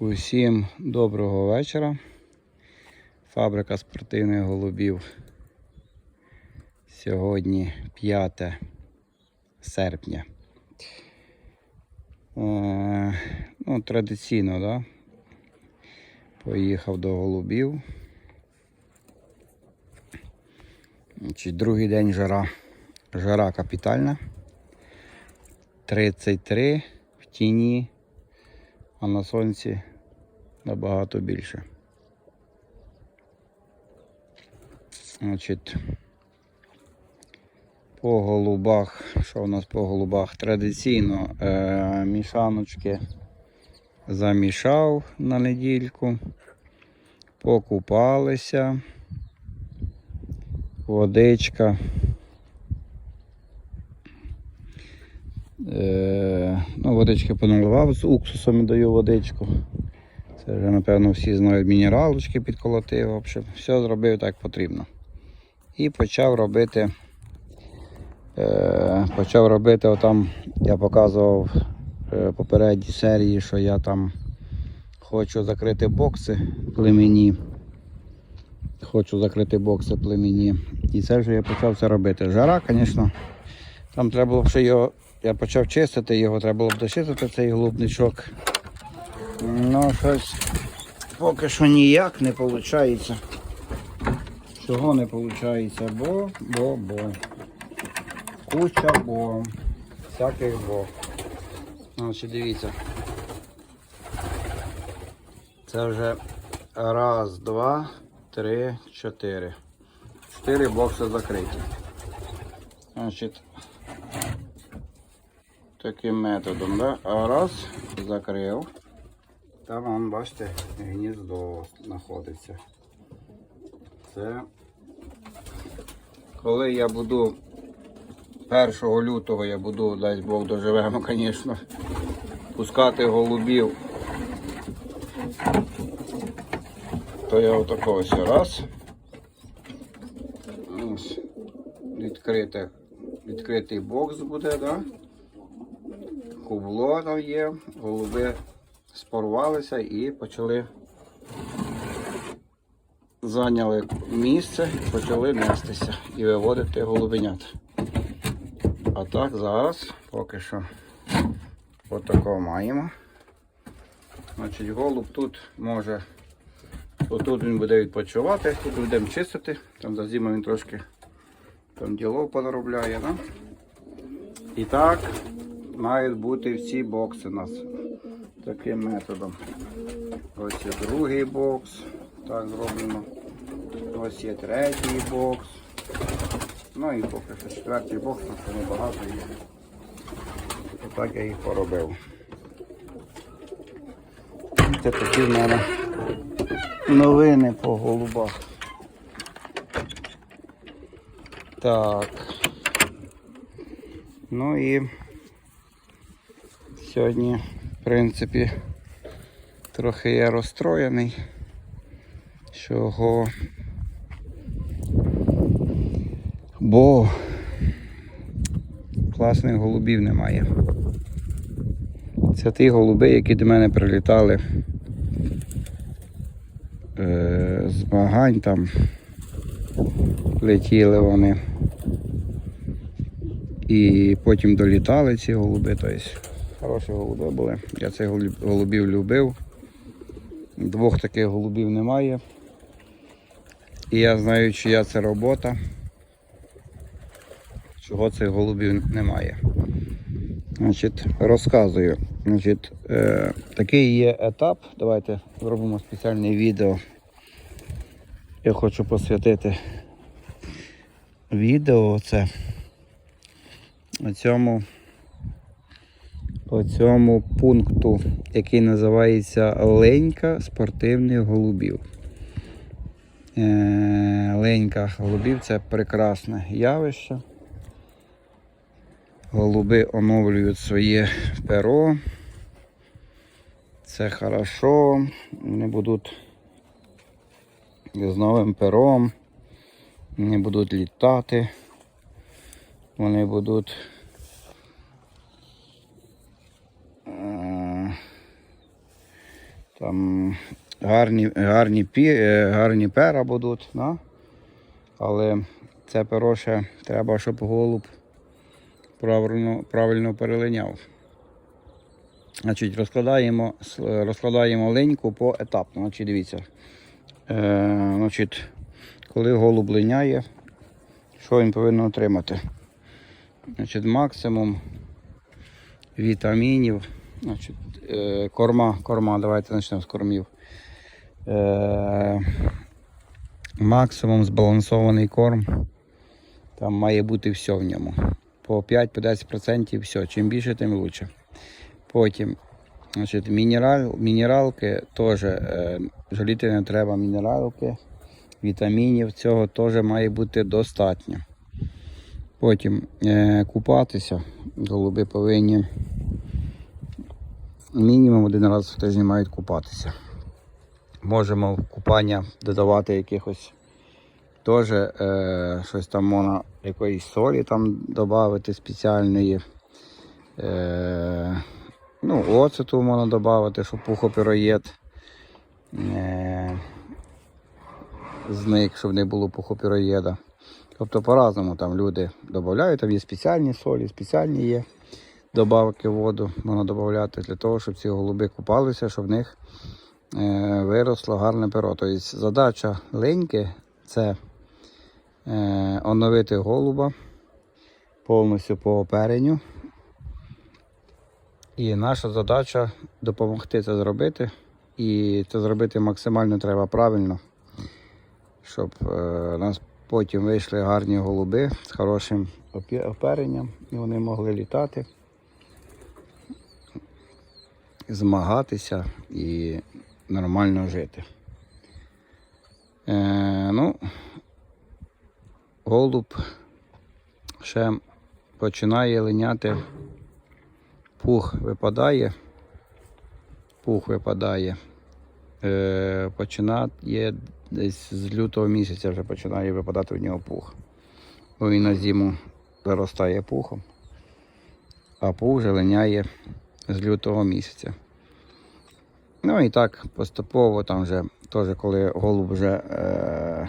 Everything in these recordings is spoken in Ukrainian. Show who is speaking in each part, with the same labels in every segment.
Speaker 1: Усім доброго вечора. Фабрика спортивних голубів. Сьогодні 5 серпня. Е, ну, традиційно, да? Поїхав до голубів. Значить, другий день жара. Жара капітальна. 33 в тіні, а на сонці набагато більше. Значить, по голубах, що у нас по голубах? Традиційно е, мішаночки замішав на недільку, покупалися, водичка. Е, ну, водички поналивав з уксусом даю водичку. Це вже, напевно, всі знають мінералочки підколотив. В общем, все зробив так потрібно. І почав робити. Е, почав робити отам, я показував е, попередній серії, що я там хочу закрити бокси племені. Хочу закрити бокси племені. І це вже я почав це робити. Жара, звісно, там треба було б ще його. Я почав чистити його, треба було б дочистити цей голубничок. Ну, щось поки що ніяк не виходить. Чого не виходить? Бо, бо, бо. Куча бо. Всяких бо. Значить, дивіться. Це вже раз, два, три, чотири. Чотири бокси закриті. Значить, таким методом, да? А раз, закрив. Там, вон, бачите, гніздо знаходиться. Це коли я буду 1 лютого я буду, дай Бог доживемо, звісно, пускати голубів. То я отако ось раз. Ось. Відкрите, відкритий бокс буде, да? Кубло є, голуби спорвалися і почали зайняли місце, почали нестися і виводити голубенят. А так зараз поки що отакого маємо. Значить, голуб тут може, отут він буде відпочивати, тут будемо чистити, там за зиму він трошки там ділов понаробляє. Да? І так мають бути всі бокси у нас таким методом. Ось є другий бокс, так зроблено. Ось є третій бокс. Ну і поки що четвертий бокс, у нас небагато є. Отак я їх поробив. Це такі в мене новини по голубах. Так. Ну і сьогодні, в принципі, трохи я розстроєний, чого. Бо класних голубів немає. Це ті голуби, які до мене прилітали е, з змагань там летіли вони. І потім долітали ці голуби. Тобто хороші голуби були. Я цих голуб- голубів любив. Двох таких голубів немає. І я знаю, чия це робота, чого цих голубів немає. Значить, розказую. Значить, е, такий є етап. Давайте зробимо спеціальне відео. Я хочу посвятити відео це цьому, цьому пункту, який називається Ленька спортивних голубів. Е, Ленька голубів це прекрасне явище. Голуби оновлюють своє перо. Це хорошо. Вони будуть з новим пером. Вони будуть літати. Вони будуть е, Там гарні, гарні, пі, е, гарні пера будуть, да? але це перо ще треба, щоб голуб правильно, правильно перелиняв. Значить, розкладаємо, розкладаємо линьку поетапно. Значить, дивіться. Е, значить, коли голуб линяє, що він повинен отримати? Значить, максимум вітамінів. Значить, е, корма, корма, давайте почнемо з кормів. Е, максимум збалансований корм. Там має бути все в ньому. По 5-10% все. Чим більше, тим краще. Потім, значить, мінерал, мінералки теж е, жаліти не треба мінералки, вітамінів, цього теж має бути достатньо. Потім е, купатися. Голуби повинні мінімум один раз в тиждень мають купатися. Можемо в купання додавати якихось теж е, щось там можна якоїсь солі там додати спеціальної. Е, ну, оцету можна додати, щоб пухопіроєд е, зник, щоб не було пухопіроєда. Тобто по-разному там люди додають, там є спеціальні солі, спеціальні є добавки воду, можна додати для того, щоб ці голуби купалися, щоб в них е, виросло гарне перо. Тобто задача линьки це е, оновити голуба повністю по оперенню. І наша задача допомогти це зробити. І це зробити максимально треба правильно, щоб е, у нас потім вийшли гарні голуби з хорошим оперенням, і вони могли літати, змагатися і нормально жити. Е, ну, голуб ще починає линяти, пух випадає, пух випадає. Е, починає десь з лютого місяця вже починає випадати в нього пух. Бо він на зиму заростає пухом, а пух вже линяє з лютого місяця. Ну і так поступово там вже теж коли голуб вже е,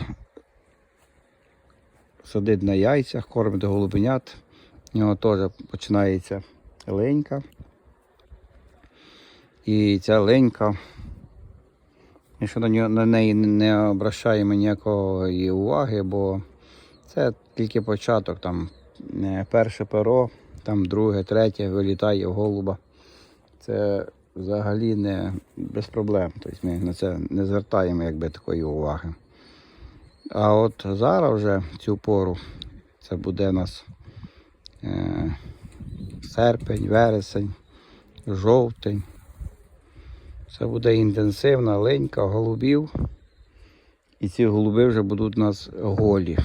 Speaker 1: сидить на яйцях, кормить голубенят, у нього теж починається ленька. І ця ленька, ще на, неї не обращаємо ніякої уваги, бо це тільки початок, там е, перше перо, там друге, третє вилітає голуба. Це взагалі не без проблем. Тобто ми на це не звертаємо якби такої уваги. А от зараз вже цю пору це буде у нас е, серпень, вересень, жовтень. Це буде інтенсивна ленька голубів. І ці голуби вже будуть у нас голі,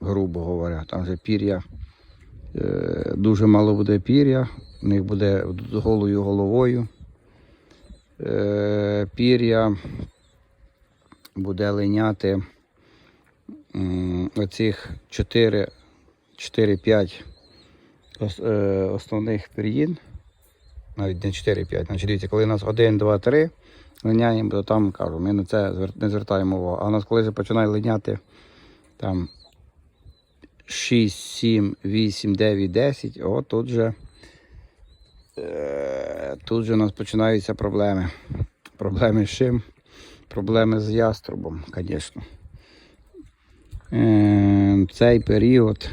Speaker 1: грубо говоря. Там вже пір'я, е, дуже мало буде пір'я, у них буде з голою головою. Е, пір'я буде линяти оцих 4 4-5 е, основних пір'їн. Навіть не 4-5. Значить, дивіться, коли у нас 1, 2, 3 линяємо, то там кажу, ми на це не звертаємо увагу. А у нас коли починає линяти там 6, 7, 8, 9, 10, от тут же, тут же у нас починаються проблеми. Проблеми з чим? Проблеми з яструбом, звісно. Е, цей період,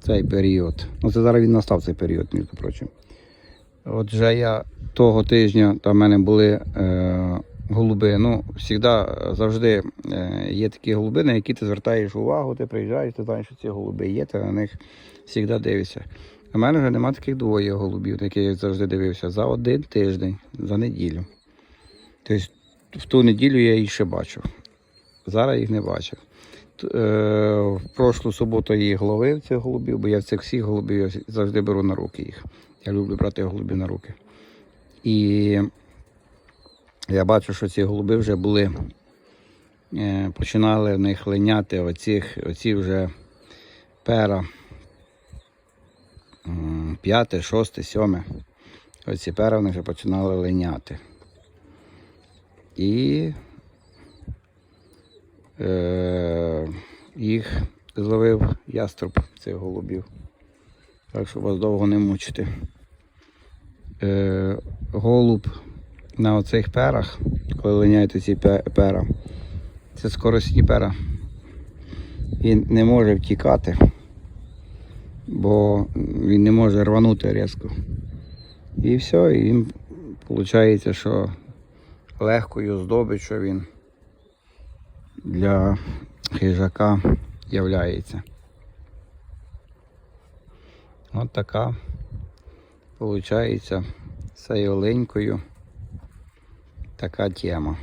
Speaker 1: цей період, ну це зараз він настав цей період, між прочим. От вже я того тижня там в мене були е, голуби. Ну, завжди, завжди е, є такі голуби, на які ти звертаєш увагу, ти приїжджаєш, ти знаєш, що ці голуби є, ти на них завжди дивишся. У мене вже немає таких двоє голубів, які я завжди дивився за один тиждень, за неділю. Тобто в ту неділю я їх ще бачив. Зараз їх не бачив. Е, в прошлу суботу я їх ловив цих голубів, бо я цих всіх голубів я завжди беру на руки їх. Я люблю брати голубів на руки. І я бачу, що ці голуби вже були, е, починали в них линяти оцих, оці вже пера. П'яте, шосте, сьоме. Оці пера в них вже починали линяти. і е, їх зловив яструб цих голубів. Так що вас довго не мучити. Е, голуб на оцих перах, коли линяєте ці пе- пера, це скоростні пера. Він не може втікати, бо він не може рванути різко. І все, і він виходить, що легкою здобиччю він для хижака являється. От така виходить цією оленькою така тема.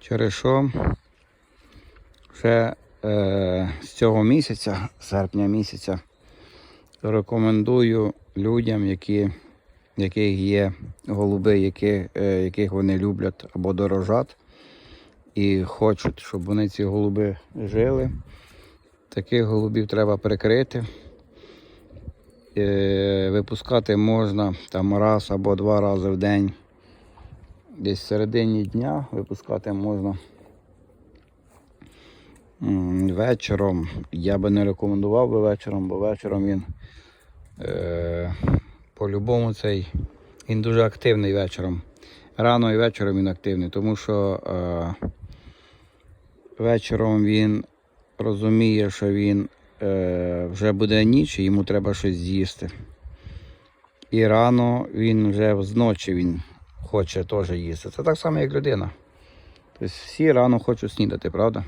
Speaker 1: Через що вже з цього місяця, серпня місяця, рекомендую людям, які, яких є голуби, які, е, яких вони люблять або дорожать, і хочуть, щоб вони ці голуби жили. Таких голубів треба прикрити. Е, Випускати можна там раз або два рази в день. Десь в середині дня випускати можна вечором. Я би не рекомендував би вечором, бо вечором він е, по-любому цей він дуже активний вечором. Рано і вечором він активний, тому що е, вечором він розуміє, що він е, вже буде ніч і йому треба щось з'їсти. І рано він вже зночі він хоче теж їсти. Це так само, як людина. Тобто всі рано хочуть снідати, правда?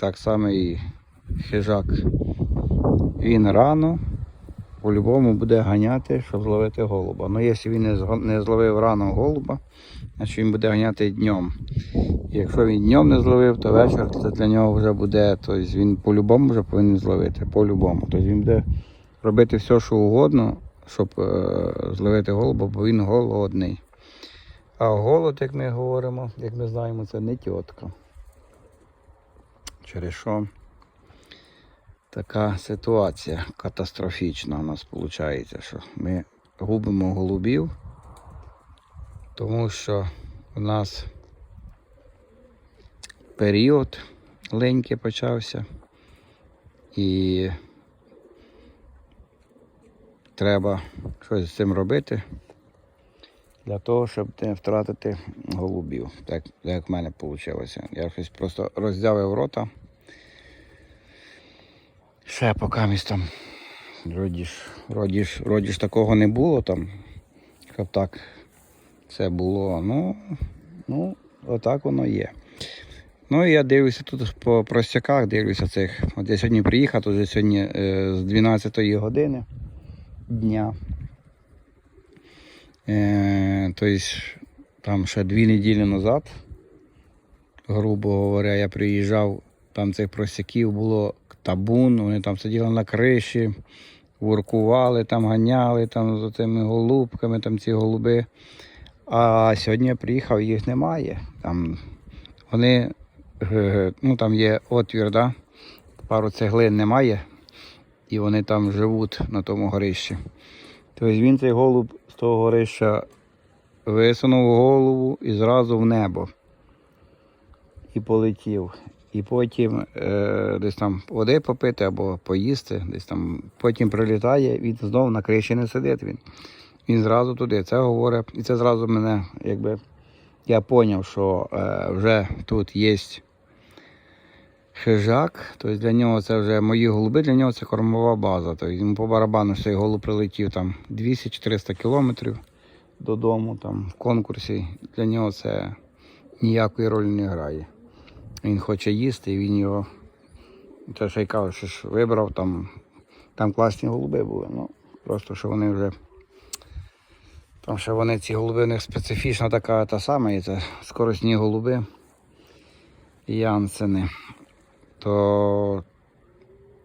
Speaker 1: Так само і хижак. Він рано по-любому буде ганяти, щоб зловити голуба. Ну, якщо він не зловив рано голуба, значить він буде ганяти днем. І Якщо він днем не зловив, то вечір це для нього вже буде. Тобто він по-любому вже повинен зловити. По-любому. Тобто він буде робити все, що угодно, щоб е, зловити голуба, бо він голодний. А голод, як ми говоримо, як ми знаємо, це не тітка. Через що така ситуація катастрофічна у нас виходить, що ми губимо голубів, тому що у нас період ленький почався і треба щось з цим робити для того, щоб не втратити голубів. Так, як в мене вийшло. Я щось просто роздявив рота. Ще поки місь там ж, вроді ж такого не було там, щоб так це було. Ну, ну, отак воно є. Ну і я дивлюся тут по простяках, дивлюся цих. От я сьогодні приїхав, тут сьогодні е, з 12 години дня. Е, тобто там ще дві неділі назад, грубо говоря, я приїжджав, там цих простяків було табун, вони там сиділи на криші, воркували, там ганяли там з цими голубками, там ці голуби. А сьогодні я приїхав, їх немає. Там вони, е, ну там є отвір, да? пару цеглин немає, і вони там живуть на тому горищі. Тобто він цей голуб з того горища висунув голову і зразу в небо. І полетів. І потім е, десь там води попити або поїсти, десь там потім прилітає, він знову на криші не сидить він. Він зразу туди. Це говорить, і це зразу мене, якби я зрозумів, що е, вже тут є хижак, тобто для нього це вже мої голуби, для нього це кормова база. Тобто йому по барабану цей голуб прилетів там 200-400 кілометрів додому там, в конкурсі. Для нього це ніякої ролі не грає. Він хоче їсти і він його. Це ще й кажу, що ж вибрав там, там класні голуби були. Ну, просто що вони вже. Там ще вони ці голуби, у них специфічна така та сама, і це скоростні голуби. Янсени. То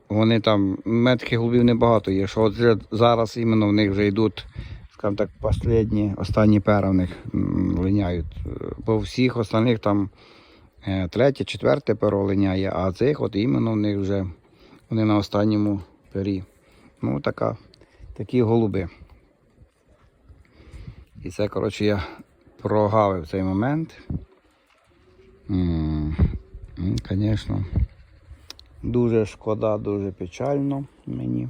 Speaker 1: вони там, у голубів небагато є, що от вже зараз іменно в них вже йдуть, скажімо так, останні, останні пера в них линяють. Бо всіх останніх там е, третє, четверте перо линяє, а цих от іменно в них вже вони на останньому пері. Ну, така, такі голуби. І це, коротше, я прогавив цей момент. Звісно, дуже шкода, дуже печально мені.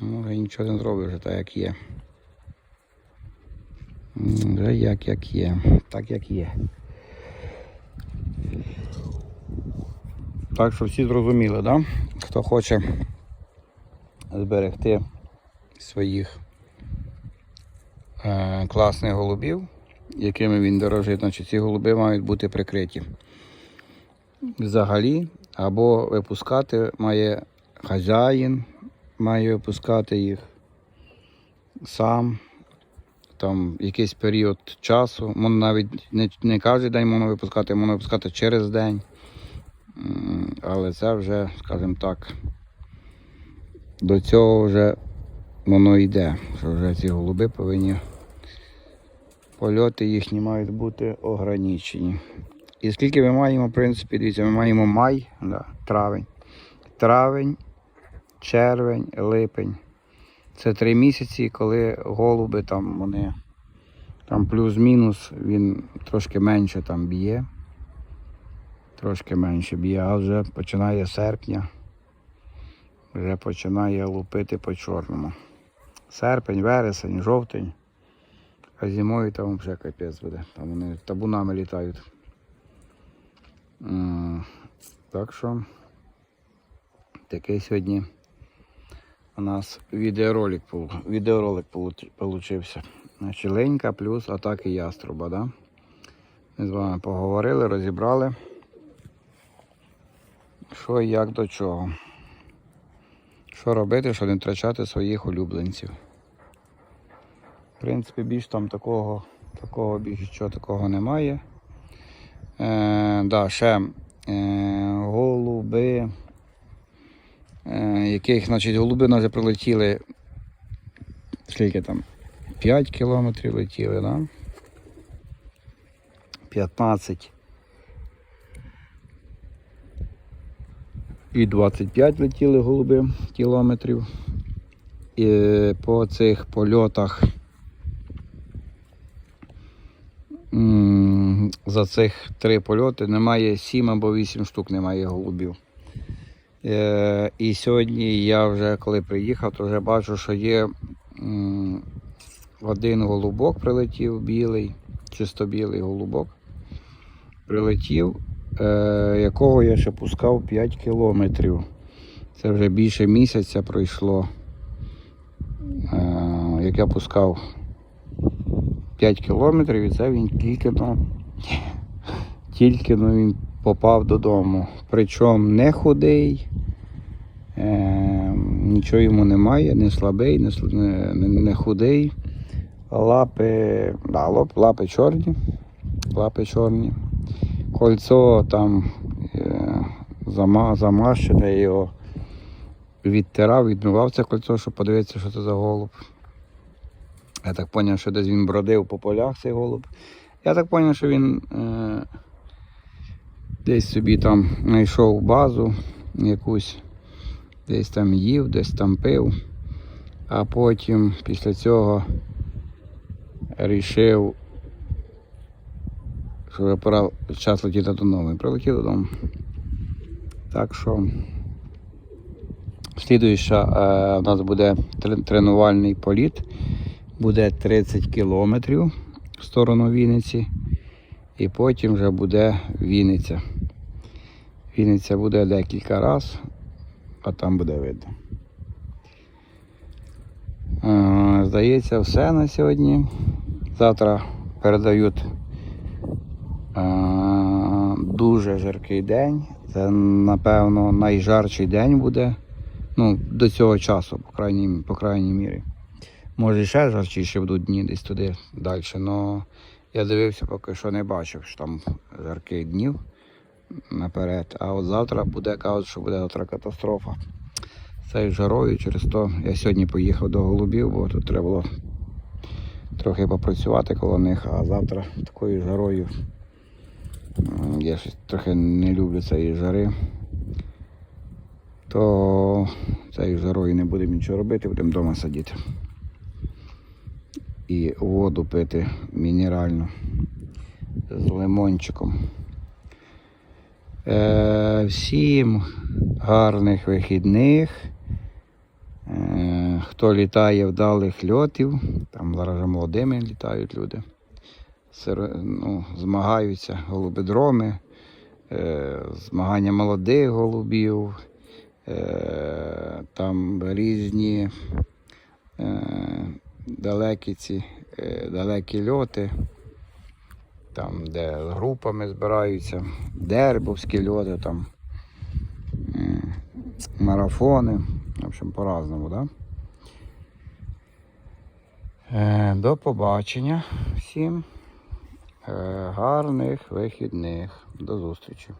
Speaker 1: Ну, Вже нічого не зробив, вже так як є. Вже як як є. Так як є. Так що всі зрозуміли, да? Хто хоче зберегти своїх е, класних голубів, якими він дорожить, значить ці голуби мають бути прикриті. Взагалі, або випускати має хазяїн, має випускати їх сам. Там якийсь період часу. Можна навіть не, не кожен день можна випускати, можна випускати через день. Але це вже, скажімо так, до цього вже воно йде, що вже ці голуби повинні польоти їхні мають бути ограничені. І скільки ми маємо, в принципі, дивіться, ми маємо май, да, травень. Травень, червень, липень. Це три місяці, коли голуби там вони там плюс-мінус, він трошки менше там б'є. Трошки менше б'є, а вже починає серпня. Вже починає лупити по чорному. Серпень, вересень, жовтень. А зимою там вже капець буде. Там вони табунами літають. Так що такий сьогодні у нас відеоролик, відеоролик получився. Ленька плюс атаки яструба. Да? Ми з вами поговорили, розібрали. Що і як до чого. Що робити, щоб не втрачати своїх улюбленців. В принципі, більш там такого, такого більш нічого такого немає. Е, да, ще е, голуби, е, яких, значить, голуби вже прилетіли. Скільки там? 5 кілометрів летіли, да? 15. І 25 летіли голуби кілометрів. І по цих польотах за цих три польоти немає 7 або 8 штук немає голубів. Е, і сьогодні я вже коли приїхав, то вже бачу, що є один голубок прилетів білий, чисто білий голубок. Прилетів, якого я ще пускав 5 кілометрів. Це вже більше місяця пройшло. Е, як я пускав 5 кілометрів, і це він тільки но, тільки він попав додому. Причому не худий, е, нічого йому немає, не слабий, не, не, не худий. Лапи, да, лап, лапи чорні. Лапи чорні. Кольцо там е, замащене, його відтирав, відмивав це кольцо, щоб подивитися, що це за голуб. Я так зрозумів, що десь він бродив по полях цей голуб. Я так зрозумів, що він е, десь собі там знайшов базу якусь, десь там їв, десь там пив, а потім після цього рішив, що вже пора час летіти додому. І прилетів додому. Так що слідуюча е, у нас буде тренувальний політ. Буде 30 кілометрів в сторону Вінниці. І потім вже буде Вінниця. Вінниця буде декілька разів, а там буде видно. Е, Здається, все на сьогодні. Завтра передають дуже жаркий день. Це, напевно, найжарчий день буде. Ну, до цього часу, по крайній, по крайній мірі. Може ще жарчіше будуть дні десь туди далі. але я дивився, поки що не бачив, що там жарких днів наперед. А от завтра буде кажуть, що буде завтра катастрофа. Цією жарою через то я сьогодні поїхав до голубів, бо тут треба було трохи попрацювати коло них, а завтра такою жарою. Я щось трохи не люблю цієї жари. То цією жарою не будемо нічого робити, будемо вдома сидіти. і воду пити мінеральну з лимончиком. Е, всім гарних вихідних. Е, хто літає вдалих льотів, там зараз молодими літають люди. Ну, змагаються голубидроми, е, змагання молодих голубів, е, там різні е, далекі ці далекі льоти, там, де групами збираються, дербовські льоти, там, марафони. В общем, по-разному, да? До побачення всім. Е, Гарних вихідних. До зустрічі.